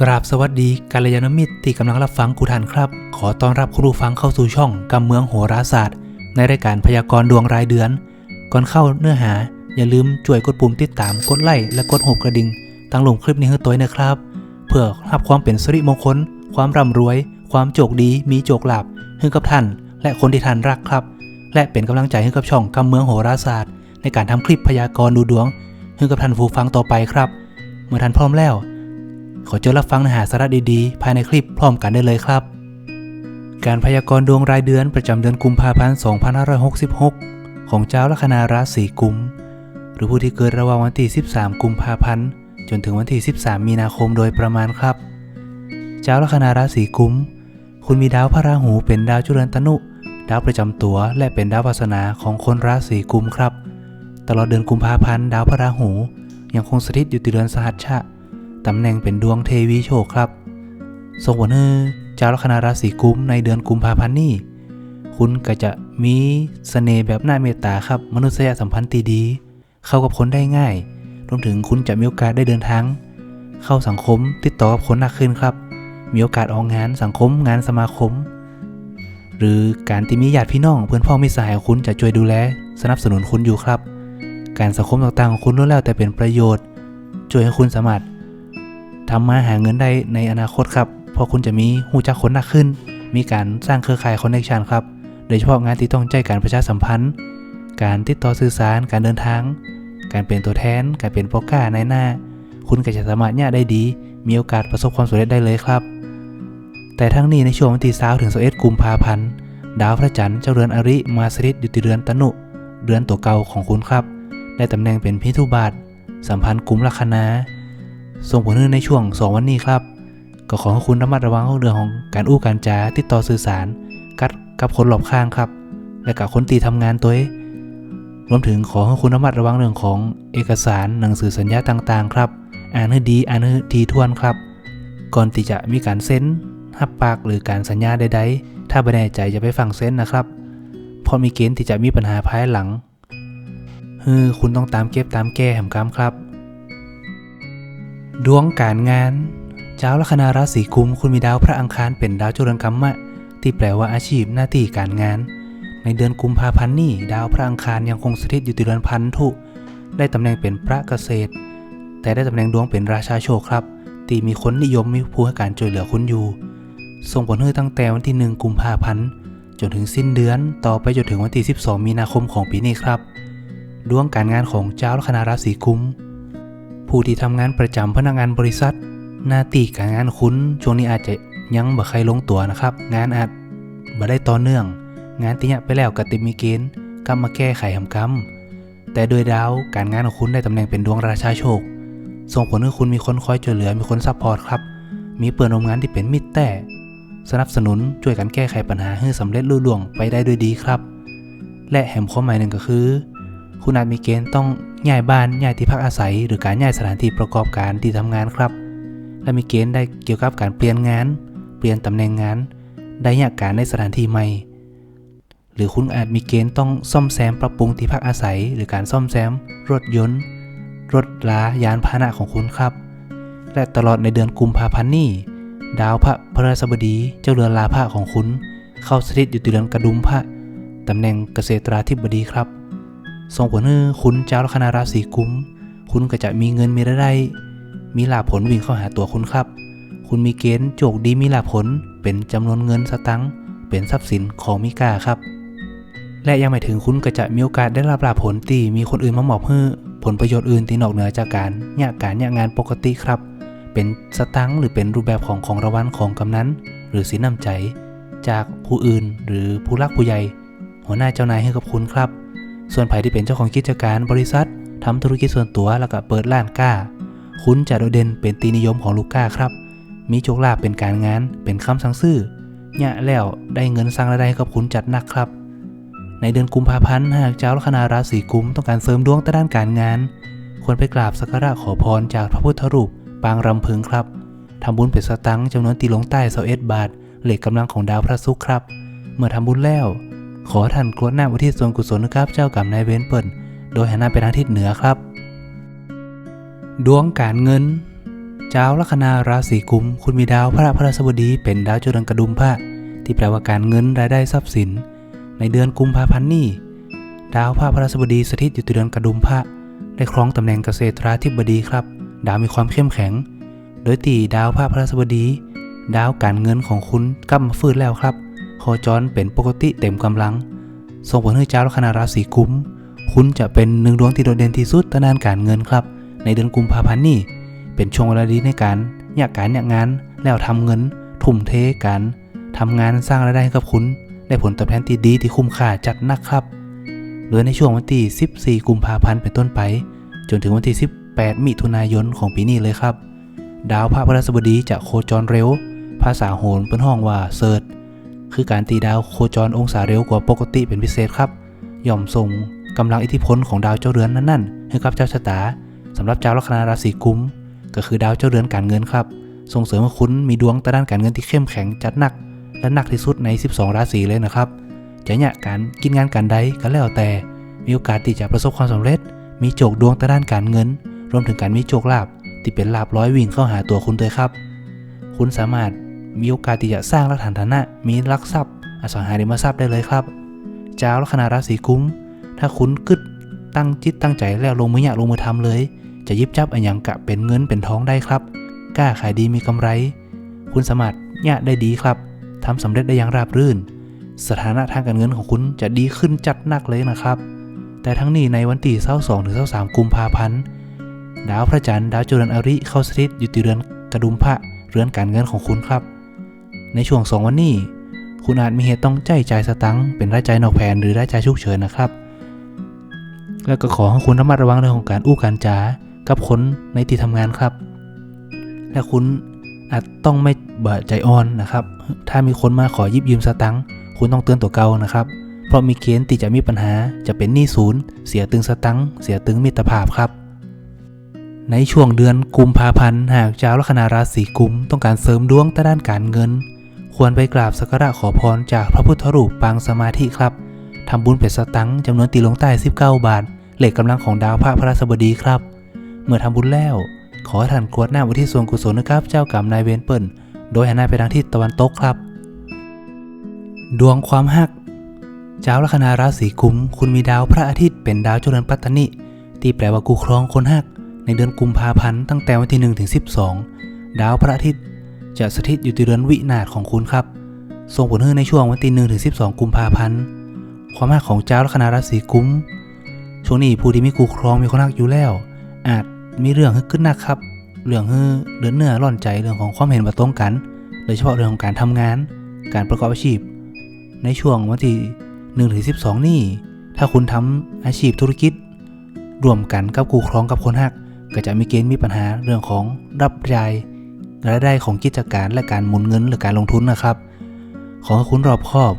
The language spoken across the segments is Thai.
กราบสวัสดีกัลยาณมิตรที่กำลังรับฟังกูทันครับ ขอต้อนรับคุณผู้ฟังเข้าสู่ช่องกำเมืองโหราศาสตร์ ในรายการพยากรณ์ดวงรายเดือน ก่อนเข้าเนื้อหา อย่าลืมช่วยกดปุ่มติดตามกดไลค์และกดหัวกระดิ่งตั้งลงคลิปนี้ให้ตัวเองนะครับ เพื่อรับความเป็นสิริมงคล ความร่ำรวย ความโชคดีมีโชคลาภให้กับท่าน และคนที่ท่านรักครับ และเป็นกำลังใจให้กับช่องกำเมืองโหราศาสตร์ ในการทำคลิปพยากรณ์ดูดวงให้กับท่านผู้ฟังต่อไปครับ เมื่อท่านพร้อมแล้ว ขอเจอรับฟังเนื้อหาสาระดีๆ ภายในคลิปพร้อมกันได้เลยครับ การพยากรณ์ดวงรายเดือนประจำเดือนกุมภาพันธ์ 2566 ของเจ้าลัคนาราศีกุม หรือผู้ที่เกิดระหว่างวันที่ 13 กุมภาพันธ์ จนถึงวันที่ 13 มีนาคมโดยประมาณครับ เจ้าลัคนาราศีกุม คุณมีดาวพระราหูเป็นดาวจุลนตนุ ดาวประจำตัว และเป็นดาววาสนาของคนราศีกุมครับ ตลอดเดือนกุมภาพันธ์ดาวพระราหู ยังคงสถิตอยู่ที่เดือนสหัชชะ ตำแหน่งเป็นดวงเทวีโชคครับส่งผลให้เจ้าลัคนาราศีกุมในเดือนกุมภาพันธ์นี้ คุณก็จะมีเสน่ห์แบบน่าเมตตาครับ มนุษยสัมพันธ์ที่ดี เข้ากับคนได้ง่าย รวมถึงคุณจะมีโอกาสได้เดินทาง เข้าสังคมติดต่อกับคนมากขึ้นครับ มีโอกาสออกงานสังคมงานสมาคม หรือการที่มีญาติพี่น้องเพื่อนพ้องมิสหายของคุณจะช่วยดูแล สนับสนุนคุณอยู่ครับ การสังคมต่างๆของคุณล้วนแล้วแต่เป็นประโยชน์ช่วยให้คุณสามารถ ทำมาหาเงินได้ในอนาคตครับเพราะคุณจะมีหูจักคนมากขึ้น มีการสร้างเครือข่ายคอนเนคชันครับ โดยเฉพาะงานที่ต้องใจการประชาสัมพันธ์ การติดต่อสื่อสาร การเดินทาง การเป็นตัวแทน การเป็นโปรก้าในหน้า คุณก็จะสามารถเนี่ยได้ดี มีโอกาสประสบความสำเร็จได้เลยครับ แต่ทั้งนี้ในช่วงวันที่20ถึง21กุมภาพันธ์ดาวพระจันทร์เจ้าเรือนอริมาสถิตอยู่ที่เรือนตนุ เรือนตัวเก่าของคุณครับ ได้ตำแหน่งเป็นพิทุบาท สัมพันธ์กุมลัคนา ส่งผลให้ในช่วง 2 วันนี้ครับ ก็ขอให้คุณระมัดระวังเรื่องของการอู้การจาติดต่อสื่อสาร กัดกับคนรอบข้างครับ และกับคนตีทำงานตัวเองรวมถึงขอให้คุณระมัดระวังเรื่องของเอกสารหนังสือสัญญาต่างๆ ครับ อ่านให้ดีอ่านให้ทีท่วนครับ ก่อนที่จะมีการเซ็นหับปากหรือการสัญญาใดๆ ถ้าไม่แน่ใจจะไปฟังเซ็นนะครับเพราะมีเกณฑ์ที่จะมีปัญหาภายหลังคือคุณต้องตามเก็บตามแก้แหมกรรมครับ ดวงการงาน เจ้าลัคนาราศีกุมคุณมีดาวพระอังคารเป็นดาวจุลกรรมะ ที่แปลว่าอาชีพหน้าที่การงาน ในเดือนกุมภาพันธ์นี้ดาวพระอังคารยังคงสถิตอยู่ที่เดือนพันธุได้ตำแหน่งเป็นพระเกษตร แต่ได้ตำแหน่งดวงเป็นราชาโชคครับ ที่มีคนนิยมมีผู้ให้การช่วยเหลือคุณอยู่ ส่งผลให้ตั้งแต่วันที่ 1 กุมภาพันธ์จนถึงสิ้นเดือนต่อไปจนถึงวันที่ 12 มีนาคมของปีนี้ครับ ดวงการงานของเจ้าลัคนาราศีกุม ผู้ที่ทำงานประจำพนักงานบริษัท หน้าที่การงานคุณช่วงนี้อาจจะยังบ่ใครลงตัวนะครับ งานอาจบ่ได้ต่อเนื่อง งานที่ยะไปแล้วกติมีเกณฑ์กลับมาแก้ไขทำกรรมแต่โดยดาวการงานของคุณได้ตำแหน่งเป็นดวงราชาโชค ส่งผลให้คุณมีคนคอยช่วยเหลือมีคนซัพพอร์ตครับ มีเปิดโรงงานที่เป็นมิตรแต่ สนับสนุนช่วยกันแก้ไขปัญหาให้สำเร็จลุล่วงไปได้ด้วยดีครับ และแหมความหมายหนึ่งก็คือ คุณอาจมีเกณฑ์ต้อง ย้ายบ้านย้ายที่พักอาศัย หรือการย้ายสถานที่ประกอบการที่ทำงานครับ และมีเกณฑ์ได้เกี่ยวกับการเปลี่ยนงาน เปลี่ยนตำแหน่งงาน ได้ยากการในสถานที่ใหม่ หรือคุณอาจมีเกณฑ์ต้องซ่อมแซมปรับปรุงที่พักอาศัย หรือการซ่อมแซม รถยนต์ รถลายานพาหนะของคุณครับ และตลอดในเดือนกุมภาพันธ์นี้ดาวพระพฤหัสบดีเจ้าเรือนลาภะของคุณ เข้าสถิตอยู่ที่เดือนกระดุมพระตำแหน่งเกษตราธิบดีครับ ส่งผลให้คุณเจ้าลัคนาราศีกุม คุณก็จะมีเงินมีรายได้ มีลาภผลวิ่งเข้าหาตัวคุณครับ คุณมีเกณฑ์โจกดีมีลาภผล เป็นจำนวนเงินสตังค์เป็นทรัพย์สินของมิกาครับ และยังไม่ถึงคุณก็จะมีโอกาสได้รับลาภผลตีมีคนอื่นมามอบให้ผลประโยชน์อื่นที่นอกเหนือจากการเนี่ยการเนี่ยงานปกติครับ เป็นสตังค์หรือเป็นรูปแบบของของรางวัลของกำนันหรือสินน้ำใจ จากผู้อื่นหรือผู้รักผู้ใหญ่ หัวหน้าเจ้านายให้กับคุณครับ ส่วนใครที่เป็นเจ้าของกิจการบริษัททำธุรกิจส่วนตัวแล้วก็เปิดร้านก้า คุณจะโดดเด่นเป็นตีนิยมของลูกค้าครับ มีโชคลาภเป็นการงาน เป็นคำสั่งซื้อเนี่ยแล้วได้เงินสร้างรายได้ให้กับคุณจัดหนักครับ ในเดือนกุมภาพันธ์หากเจ้าลัคนาราศีกุมต้องการเสริมดวงด้านการงาน ควรไปกราบสักการะขอพรจากพระพุทธรูปปางรำพึงครับทำบุญเป็นสตังค์จำนวนตีลงใต้เสาเอ็ดบาทเหล็กกำลังของดาวพระศุกร์ครับ เมื่อทำบุญแล้ว ขอท่านกรวดน้ำอุทิศส่วนกุศลนะครับเจ้ากรรมนายเวรเปิ่นโดยหันหน้าไปทางทิศเหนือครับ ดวงการเงิน เจ้าลัคนาราศีกุม คุณมีดาวพระพฤหัสบดี เป็นดาวจุลกระดุมพระที่แปลว่าการเงินรายได้ทรัพย์สิน ในเดือนกุมภาพันธ์นี้ดาวพระพฤหัสบดีสถิตอยู่ที่เดือนกระดุมพระได้ครองตำแหน่งเกษตราธิบดีครับ ดาวมีความเข้มแข็ง โดยตีดาวพระพฤหัสบดี ดาวการเงินของคุณกลับมาฟื้นแล้วครับ โคจรเป็นปกติเต็มกำลัง ส่งผลให้เจ้าลัคนาราศีกุม คุณจะเป็นหนึ่งดวงที่โดดเด่นที่สุดทางด้านการเงินครับ ในเดือนกุมภาพันธ์นี้ เป็นช่วงเวลาดีในการอยากการอยากงานแล้วทำเงิน ทุ่มเทการทำงานสร้างรายได้ให้กับคุณ ได้ผลตอบแทนที่ดีที่คุ้มค่าจัดนักครับโดยในช่วงวันที่14 กุมภาพันธ์เป็นต้นไป จนถึงวันที่ 18 มิถุนายนของปีนี้เลยครับ ดาวพระพฤหัสบดีจะโคจรเร็ว ภาษาโหรเป็นห้องว่าเซิร์ช คือการตีดาวโคจรองศาเร็วกว่าปกติเป็นพิเศษครับย่อมส่งกำลังอิทธิพลของดาวเจ้าเรือนนั่นๆให้กับเจ้าชะตาสำหรับเจ้าลัคนาราศีกุมก็คือดาวเจ้าเรือนการเงินครับ ส่งเสริมให้คุณมีดวงตาด้านการเงินที่เข้มแข็งจัดหนัก และหนักที่สุดใน 12 ราศีเลยนะครับ จะเนี่ยการกินงานการใดก็แล้วแต่ มีโอกาสที่จะประสบความสำเร็จ มีโจกดวงตาด้านการเงิน รวมถึงการมีโจกลาบที่เป็นลาบร้อยวิ่งเข้าหาตัวคุณเลยครับ คุณสามารถ มีโอกาสที่จะสร้างรักฐานฐานะ มีลักทรัพย์ อสังหาริมทรัพย์ได้เลยครับเจ้าลัคนาราศีกุมถ้าคุณกึดตั้งจิตตั้งใจแล้วลงมืออยากลงมือทำเลย จะยิบจับอันยังกะเป็นเงินเป็นทองได้ครับกล้าขายดีมีกำไร คุณสามารถเนี่ยได้ดีครับทำสำเร็จได้อย่างราบรื่น สถานะทางการเงินของคุณจะดีขึ้นจัดหนักเลยนะครับ แต่ทั้งนี้ในวันที่22ถึง23กุมภาพันธ์ดาวพระจันทร์ดาวจุลอริเข้าสถิตอยู่ที่เรือนกระดุมพระเรือนการเงินของคุณครับ ในช่วงสองวันนี้ คุณอาจมีเหตุต้องใจจ่ายสตังค์เป็นรายจ่ายนอกแผนหรือรายจ่ายฉุกเฉินนะครับ แล้วก็ขอให้คุณระมัดระวังเรื่องของการอู้การจากับคนในที่ทำงานครับ และคุณอาจต้องไม่เบาใจอ่อนนะครับ ถ้ามีคนมาขอยิบยืมสตังค์คุณต้องเตือนตัวเก่านะครับ เพราะมีเกณฑ์ที่จะมีปัญหาจะเป็นหนี้ศูนย์ เสียตึงสตังค์เสียตึงมิตรภาพครับ ในช่วงเดือนกุมภาพันธ์หากเจ้าลัคนาราศีกุมต้องการเสริมดวงด้านการเงิน ควรไปกราบสักการะขอพรจากพระพุทธรูปปางสมาธิครับทำบุญเป็ดสตังค์จำนวนตีลงใต้ 19 บาท เหล็กกำลังของดาวพระพระราชบดีครับ เมื่อทำบุญแล้ว ขอท่านกวดน้ำอุทิศส่วนกุศลนะครับ เจ้ากรรมนายเวรเปิ่นโดยหันหน้าไปทางทิศตะวันตกครับ ดวงความฮัก เจ้าลัคนาราศีกุม คุณมีดาวพระอาทิตย์เป็นดาวเจริญปัตตนิที่แปลว่ากูครองคนฮัก ในเดือนกุมภาพันธ์ตั้งแต่วันที่1ถึง12 ดาวพระอาทิตย์ จะสถิตอยู่ที่เดือนวินาศของคุณครับ ส่งผลให้ในช่วงวันที่1ถึง12กุมภาพันธ์ ความรักของเจ้าลัคนาราศีกุมช่วงนี้ผู้ที่มีคู่ครองมีคนรักอยู่แล้ว อาจมีเรื่องให้ขึ้นหนักครับ เรื่องให้เดือนเนื้อร่อนใจเรื่องของความเห็นบ่ตรงกัน โดยเฉพาะเรื่องของการทำงาน การประกอบอาชีพ ในช่วงวันที่1ถึง12นี่ ถ้าคุณทำอาชีพธุรกิจรวมกันกับคู่ครองกับคนหัก ก็จะมีเกณฑ์มีปัญหาเรื่องของรับราย รายได้ของกิจการและการหมุนเงินหรือการลงทุนนะครับ ขอให้คุณรอบคอบ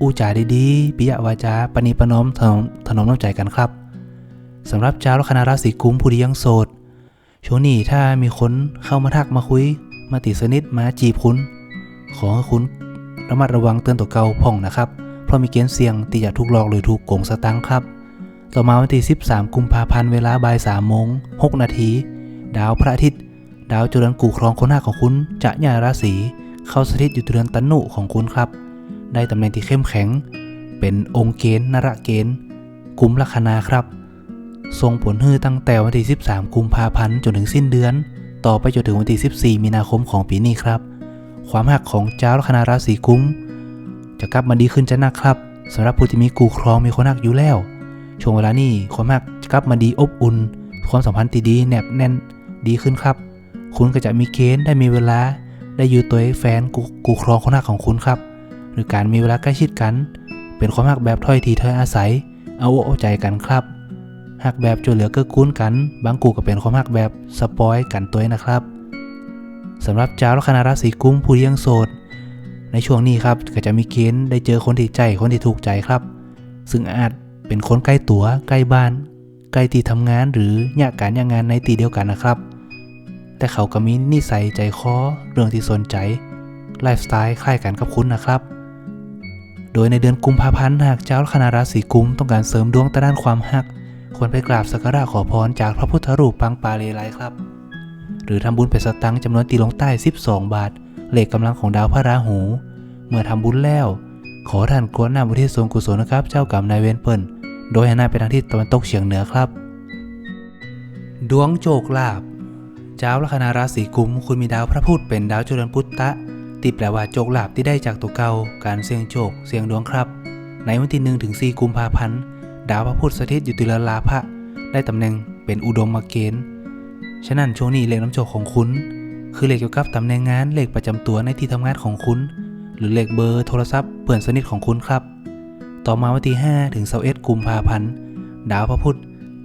อู้จาดีๆปิยวาจาปณีประนอมถนอมถนอมน้ำใจกันครับสำหรับเจ้าลัคนาราศีกุมผู้ที่ยังโสดช่วงนี้ถ้ามีคนเข้ามาทักมาคุย มาติดสนิทมาจีบคุณ ขอให้คุณระมัดระวังเตือนตัวเก่าพ่องนะครับ เพราะมีเกณฑ์เสี่ยงที่จะถูกหลอกหรือถูกโกงสตังค์ครับ ต่อมาวันที่ 13 กุมภาพันธ์เวลาบ่าย3โมง6นาที ดาวพระอาทิตย์ ดาวจุลนกูครองคนหน้าของคุณจะย้ายราศีเข้าสถิตอยู่เรือนตันุของคุณครับ ได้ตำแหน่งที่เข้มแข็ง เป็นองค์เกณฑ์นรเกณฑ์กุมลัคนาครับส่งผลให้ตั้งแต่วันที่ 13 กุมภาพันธ์จนถึงสิ้นเดือน ต่อไปจนถึงวันที่ 14 มีนาคมของปีนี้ครับ ความหักของเจ้าลัคนาราศีกุมจะกลับมาดีขึ้นจะนักครับสำหรับผู้ที่มีกูครองมีคนหักอยู่แล้ว ช่วงเวลานี้ความหักจะกลับมาดีอบอุ่น ความสัมพันธ์ที่ดีแนบแน่นดีขึ้นครับ คุณก็จะมีเกณฑ์ได้มีเวลา ได้อยู่ตัวแฟนกูกูครองคนหักของคุณครับ หรือการมีเวลาใกล้ชิดกัน เป็นความหักแบบถ้อยทีถ้อยอาศัย เอาอกเอาใจกันครับหักแบบช่วยเหลือเกื้อกูลกัน บางกูก็เป็นความหักแบบสปอยกันตัวเองนะครับสำหรับเจ้าลัคนาราศีกุมผู้ยังโสด ในช่วงนี้ครับก็จะมีเกณฑ์ได้เจอคนที่ใจคนที่ถูกใจครับ ซึ่งอาจเป็นคนใกล้ตัว ใกล้บ้าน ใกล้ที่ทำงานหรือญาติการญางานในตีเดียวกันนะครับ แต่เขาก็มีนิสัยใจคอเรื่องที่สนใจ ไลฟ์สไตล์คล้ายกันกับคุณนะครับ โดยในเดือนกุมภาพันธ์หากเจ้าลัคนาราศีกุมต้องการเสริมดวงแต่ด้านความหัก ควรไปกราบสักการะขอพรจากพระพุทธรูปปางปาเลไลครับ หรือทำบุญเป็นสตังจำนวนตีลงใต้ 12 บาทเลขกำลังของดาวพระราหู เมื่อทำบุญแล้ว ขอท่านกรวดนำอุทิศส่วนกุศลนะครับ เจ้ากรรมนายเวรเปิ่นโดยหันหน้าไปทางทิศตะวันตกเฉียงเหนือครับ ดวงโจกลาบ เจ้าลัคนาราศีกุมคุณมีดาวพระพุธเป็นดาวจุลพุตตะที่แปลว่าโจกลาบที่ได้จากตัวเก่าการเสี่ยงโจกเสี่ยงดวงครับ ในวันที่หนึ่งถึงสี่กุมภาพันธ์ดาวพระพุธสถิตอยู่ตุลลาภะได้ตำแหน่งเป็นอุดมเกณฑ์ฉะนั้นช่วงนี้เลขน้ำโจกของคุณ คือเลขเกี่ยวกับตำแหน่งงานเลขประจำตัวในที่ทำงานของคุณ หรือเลขเบอร์โทรศัพท์เพื่อนสนิทของคุณครับ ต่อมาวันที่5ถึง21กุมภาพันธ์ดาวพระพุธ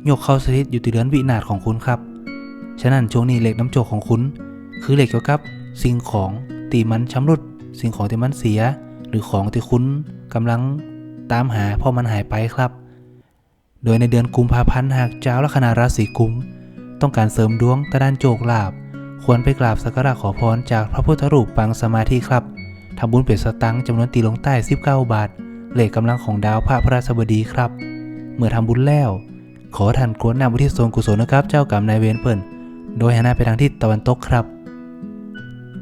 ยกเข้าสถิตอยู่ที่เดือนวินาศของคุณครับ ฉะนั้นช่วงนี้เหลขน้ำโจกของคุณ คือเหลขเกี่ยวกับสิ่งของตีมันชำรุด สิ่งของที่มันเสีย หรือของที่คุณกำลังตามหาเพราะมันหายไปครับ โดยในเดือนกุมภาพันธ์หากเจ้าลัคนาราศีกุม ต้องการเสริมดวงตะด้านโจกลาบ ควรไปกราบสักการะขอพรจากพระพุทธรูปปางสมาธิครับทำบุญเป็ดสตังจำนวนตีลงใต้ 19 บาทเหลขกกำลังของดาวพระพระราชบดีครับ เมื่อทำบุญแล้ว ขอท่านกรวดนำอุทิศส่วนกุศลนะครับ เจ้ากรรมนายเวรเปิ่น โดยหันหน้าไปทางทิศตะวันตกครับ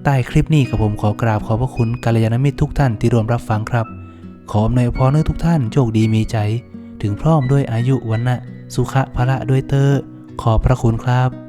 ใต้คลิปนี้กับผมขอกราบขอบพระคุณกัลยาณมิตรทุกท่านที่ร่วมรับฟังครับ ขออำนวยพรให้ทุกท่านโชคดีมีใจ ถึงพร้อมด้วยอายุวันนะสุขะพละด้วยเตอขอบพระคุณครับ